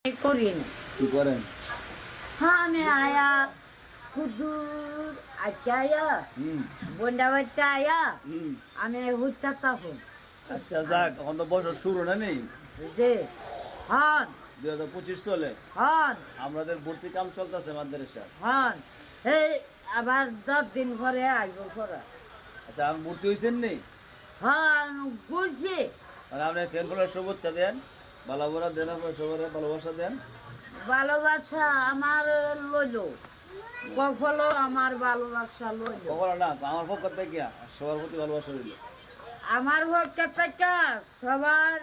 আমি করি কি করেন? হ্যাঁ আমি আয়া কুদুর আচ্ছা আয়া বন্ডা বাচ্চা আয়া আমি হুচ্চা তখন আচ্ছা যাক এখন তো বছর শুরু না নেই? যে হন। দুই হাজার পঁচিশ চলে? হন। আমাদের ভর্তি কাম চলতেছে মাদ্রাসা হন। এই আবার দশ দিন পরে আসব পরে। আচ্ছা আমি ভর্তি হয়েছেন নি? হন বুঝছি। মানে আপনি ফলোয়ার শুভেচ্ছা দেন। ভালোবাসা দেন আপনার সবার ভালোবাসা দেন। ভালোবাসা আমার লইল কখনো আমার ভালোবাসা লইল কখনো না আমার পক্ষ থেকে সবার প্রতি ভালোবাসা দিল আমার পক্ষে থেকে সবার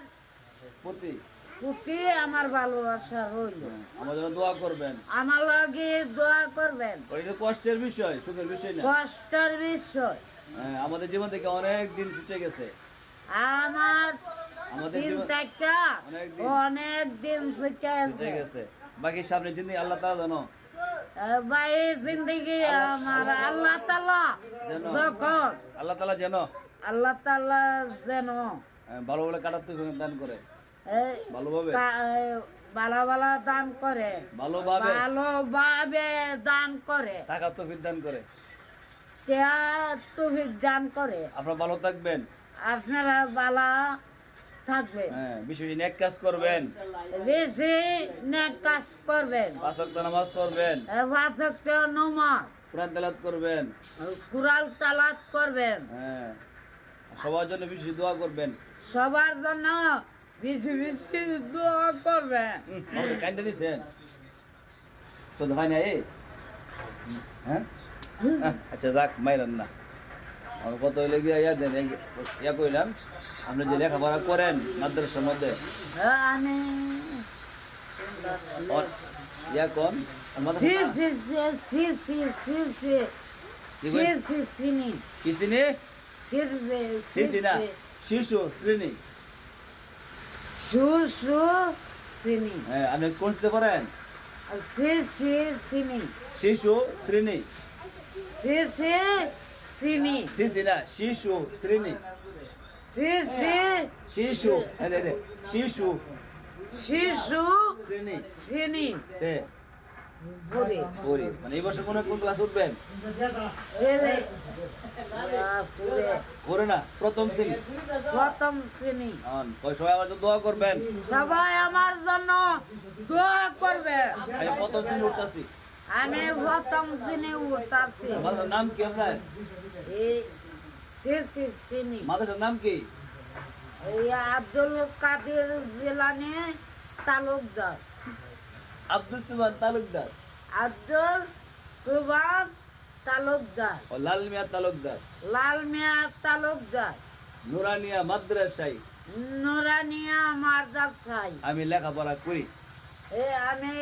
প্রতি? প্রতি আমার ভালোবাসা রইল। আমার জন্য দোয়া করবেন। আমার লগে দোয়া করবেন। ওইটা কষ্টের বিষয় সুখের বিষয় না? কষ্টের বিষয়। হ্যাঁ, আমাদের জীবন থেকে অনেক দিন ছুটে গেছে। আমার অনেক দিন। গেছে। বাকি সামনে জিন্দি আল্লাহ জানো। ভাই জিন্দগি আমার। আল্লাহ তালা যখন। আল্লাহ তাআলা যেন আল্লাহ তালা যেন হ্যাঁ, ভালো বলে কাটাতে দান করে। ভালোভাবে। ভালো ভালো দান করে। ভালোভাবে। ভালোভাবে দান করে। টাকা তো দান করে। দান করে। আপনারা ভালো থাকবেন। আপনারা বালা থাকবে। হ্যাঁ নেক কাজ করবেন। বেশি নেক কাজ করবেন। পাঁচ ওয়াক্ত নামাজ পড়বেন। নমাজ। কোরআন তেলাওয়াত করবেন। করবেন। হ্যাঁ সবার জন্য বেশি দোয়া করবেন। সবার জন্য বেশি বেশি দোয়া করবেন। কান্দে দিছেন। তো না এই হ্যাঁ? আচ্ছা যাক মাইরান না। আমার কত হইলে গিয়ে ইয়া দেন ইয়া কইলাম আপনি যে লেখাপড়া করেন মাদ্রাসার মধ্যে ইয়া কোন আমাদের সি সি সি সি সি সি কি সি কই? সি সিনি কি চিনি সি সি সি না শিশু শ্রেণি সু সু সিনি হ্যাঁ আপনি কোন শিশু শ্রেণি সি সি না শিশু শ্রেণি সি সি শিশু দে, শিশু শিশু শ্রেণি সিনি তে ফুরি মানে এই বছর কোন কোন ক্লাস উঠবেন? এরে না প্রথম শ্রেণি। প্রথম শ্রেণি। সবাই আমার জন্য দোয়া করবেন? সবাই আমার জন্য দোয়া করবে। আমি প্রথম শ্রেণি উঠতেছি। আমি প্রথম শ্রেণি উঠাচ্ছি মাদ্রাসার নাম কি আপনার? এই শ্রেণি মাদ্রাসার নাম কি? এই আব্দুল কাদের জেলানি তালুকদার। আব্দুল সুমান তালুকদার। আব্দুল সুবান তালুকদার। ও লাল মিয়া তালুকদার। লাল মিয়া তালুকদার। নুরানিয়া মাদ্রাসায়। নুরানিয়া মাদ্রাসায়। আমি লেখাপড়া করি। এ আমি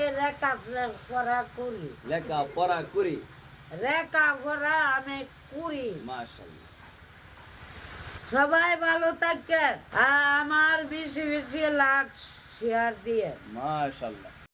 পড়া করি। লেখাপড়া করি? পড়া আমি করি। মাশাআল্লাহ। সবাই ভালো থাকেন। আর আমার বেশি বেশি লাখ শেয়ার দিয়ে মাশাআল্লাহ।